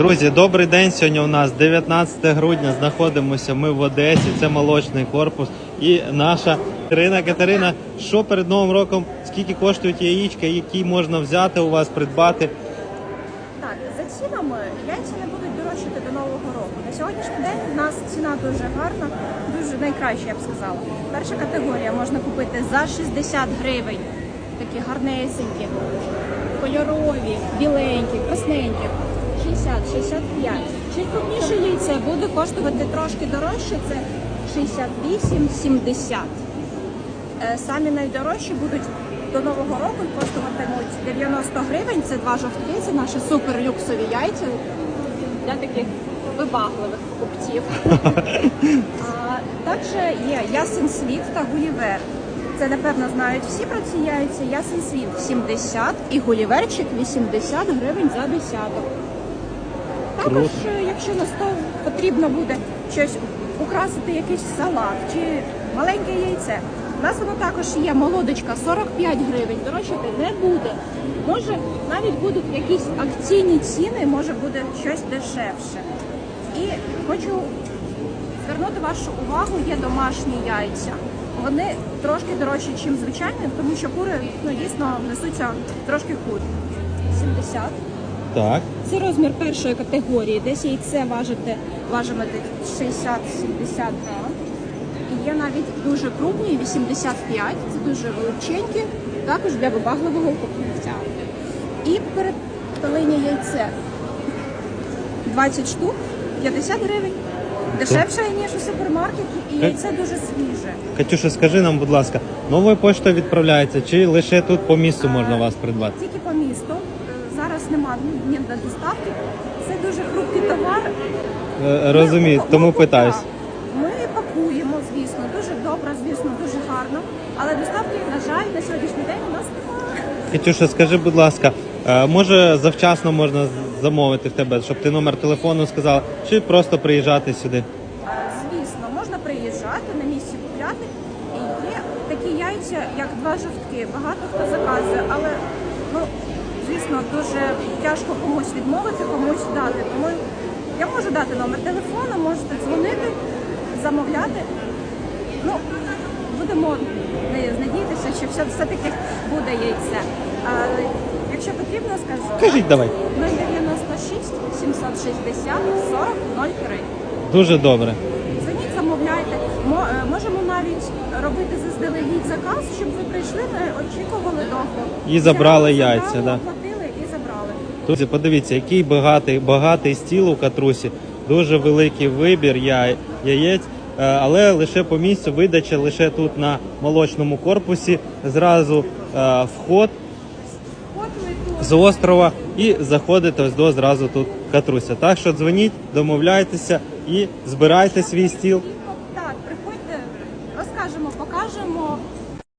Друзі, добрий день. Сьогодні у нас 19 грудня. Знаходимося ми в Одесі. Це молочний корпус. І наша Катерина Катерина. Що перед новим роком? Скільки коштують яєчка, які можна взяти у вас, придбати? Так, за цінами яйця не будуть дорожчати до нового року. На сьогоднішній день в нас ціна дуже гарна, дуже найкраща, я б сказала. Перша категорія можна купити за 60 гривень. Такі гарнесенькі, кольорові, біленькі, красненькі. 60-65. Чуть крупніше яйце буде коштувати трошки дорожче, це 68-70. Е, Самі найдорожчі будуть до нового року і коштуватимуть 90 гривень. Це два жовтки, це наші суперлюксові яйця для таких вибагливих купців. Також є ясен світ та гулівер. Це напевно знають всі про ці яйця. Ясен світ 70 і гуліверчик 80 гривень за десяток. Також, е, якщо на стол потрібно буде щось украсити, якийсь салат чи маленьке яйце. У нас воно також є молодочка 45 гривень, дорожчати не буде. Може, навіть будуть якісь акційні ціни, може буде щось дешевше. І хочу звернути вашу увагу, є домашні яйця. Вони трошки дорожчі, ніж звичайні, тому що кури ну, дійсно несуться трошки хурі. 70. Так. Це розмір першої категорії. Десь яйце важите, важимете 60-70 грам. І є навіть дуже крупні, 85, це дуже величенькі, також для вибагливого покупця. І перепелині яйце 20 штук, 50 гривень. Дешевше, ніж у супермаркеті, і яйце дуже свіже. Катюша, скажи нам, будь ласка, новою поштою відправляється чи лише тут по місту можна вас придбати? Тільки по місту. Зараз немає ні до доставки. Це дуже хрупкий товар. Е, Розумію, Ми- тому ми- питаюсь. Ми пакуємо, звісно, дуже добре, звісно, дуже гарно. Але доставки, на жаль, на сьогоднішній день у нас немає. Катюша, скажи, будь ласка, е, може завчасно можна замовити в тебе, щоб ти номер телефону сказала, чи просто приїжджати сюди? Е, Звісно, можна приїжджати на місці купляти. І є такі яйця, як два жовтки. Багато хто заказує, але дуже тяжко комусь відмовити, комусь дати. Тому я можу дати номер телефону, можете дзвонити, замовляти. Ну, будемо надіятися, що все, все-таки буде яйце. А, якщо потрібно, скажу. Кажіть давай. 096 760 40 03. Дуже добре. Дзвоніть, замовляйте. Е, Можемо навіть робити заздалегідь заказ, щоб ви прийшли, не очікували довго. І забрали Взяли, яйця, забрали, да. Друзі, подивіться, який багатий, багатий стіл у катрусі, дуже великий вибір я- яєць, е, але лише по місцю видача лише тут на молочному корпусі. Зразу е, вход з острова і заходите ось до зразу тут катруся. Так що дзвоніть, домовляйтеся і збирайте свій стіл. Так, приходьте, розкажемо, покажемо.